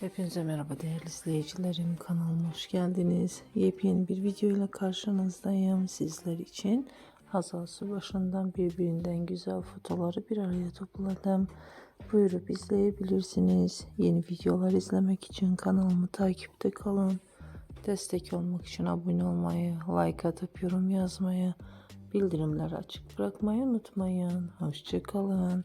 Hepinize merhaba değerli izleyicilerim. Kanalıma hoş geldiniz. Yepyeni bir video ile karşınızdayım. Sizler için Hazal başından birbirinden güzel fotoları bir araya topladım. Buyurup izleyebilirsiniz. Yeni videolar izlemek için kanalımı takipte kalın. Destek olmak için abone olmayı, like atıp yorum yazmayı, bildirimleri açık bırakmayı unutmayın. Hoşçakalın.